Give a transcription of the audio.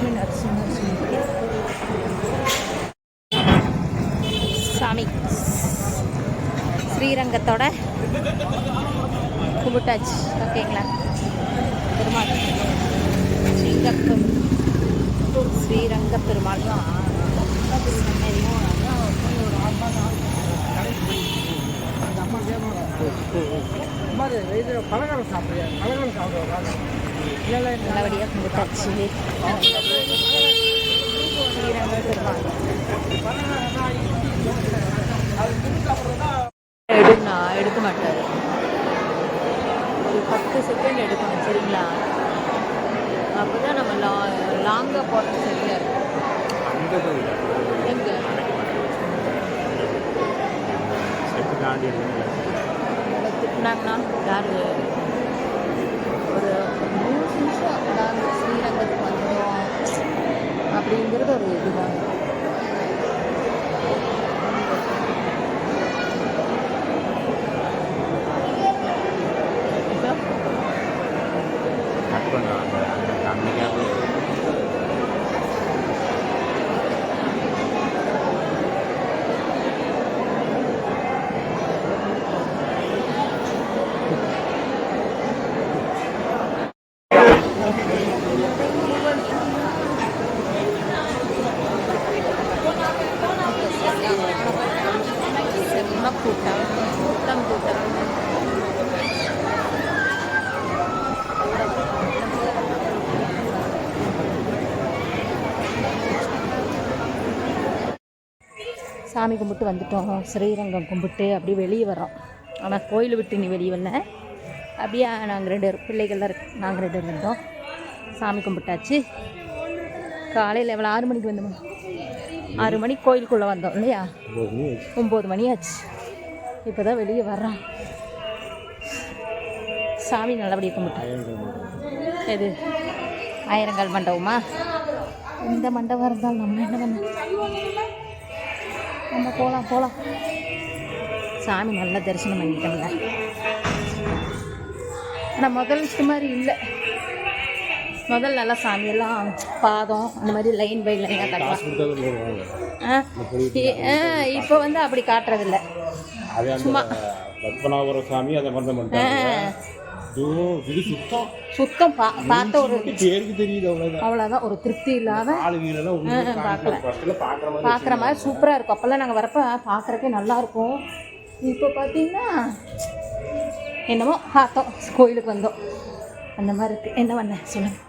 லக்ஷ்மி நரசிம்மர் சொல்லி சாமி. ஸ்ரீரங்கத்தோட கும்பிட்டாச்சு. ஓகேங்களா? பெருமாள். ஸ்ரீரங்கம் ஸ்ரீரங்க பெருமாள் அந்த அம்மா பலகாரம் சாப்பிடுறியா? பலகாரம் சாப்பிடுவாங்க இல்லை இல்லை நல்லபடியாக கும்பிட்டாச்சு எடுனா எடுக்க மாட்டார். ஒரு பத்து செகண்ட் எடுக்கணும் சரிங்களா? அப்போ தான் நம்ம லா லாங்காக போகிறது சரியா இருக்கும். எங்கே? திட்டினாங்கன்னா யார்? ஒரு மூணு நிமிஷம் நாங்கள் ஸ்ரீரங்கத்துக்கு வந்துடுவோம் அப்படிங்கிறது ஒரு இதுதான். இப்போ சாமி கும்பிட்டு வந்துட்டோம். ஸ்ரீரங்கம் கும்பிட்டு அப்படியே வெளியே வரோம். ஆனால் கோயில் விட்டு நீ வெளியே வரல. அப்படியே நாங்கள் ரெண்டு பேரும் பிள்ளைகள்லாம் இருக்கு. நாங்கள் ரெண்டு பேரும் வந்தோம் சாமி கும்பிட்டாச்சு. காலையில் எவ்வளோ ஆறு மணிக்கு வந்தோம். ஆறு மணிக்கு கோயிலுக்குள்ளே வந்தோம் இல்லையா? ஒம்பது மணி ஆச்சு. இப்போ தான் வெளியே வர்றோம். சாமி நல்லபடியாக கும்பிட்டோம் எது? ஆயிரங்கால் மண்டபமா? இந்த மண்டபம் இருந்தால் நம்ம என்ன பண்ண நம்ம போகலாம் போகலாம் சாமி நல்லா தரிசனம் பண்ணிட்டோம்ல ஆனால் முதல் இது மாதிரி இல்லை. முதல் நல்லா சாமியெல்லாம் பாதம் அந்த மாதிரி லைன் பை லைனாக கட்டலாம் இப்போ வந்து அப்படி காட்டுறதில்ல. அது சும்மா. பத்மநாபர சாமி அந்த மாதிரி சுத்தம்? சுத்தம் பா பார்த்த ஒரு பேருக்கு தெரியுது அவ்வளோதான் அவ்வளோதான் ஒரு திருப்தி இல்லாத பார்க்கல. பார்க்குற மாதிரி சூப்பராக இருக்கும். அப்போல்லாம் நாங்கள் வரப்போ பார்க்குறக்கே நல்லாயிருக்கும் இப்போ பார்த்தீங்கன்னா என்னமோ பார்த்தோம். கோயிலுக்கு வந்தோம். அந்த மாதிரி இருக்குது என்ன பண்ண சொல்லுங்கள்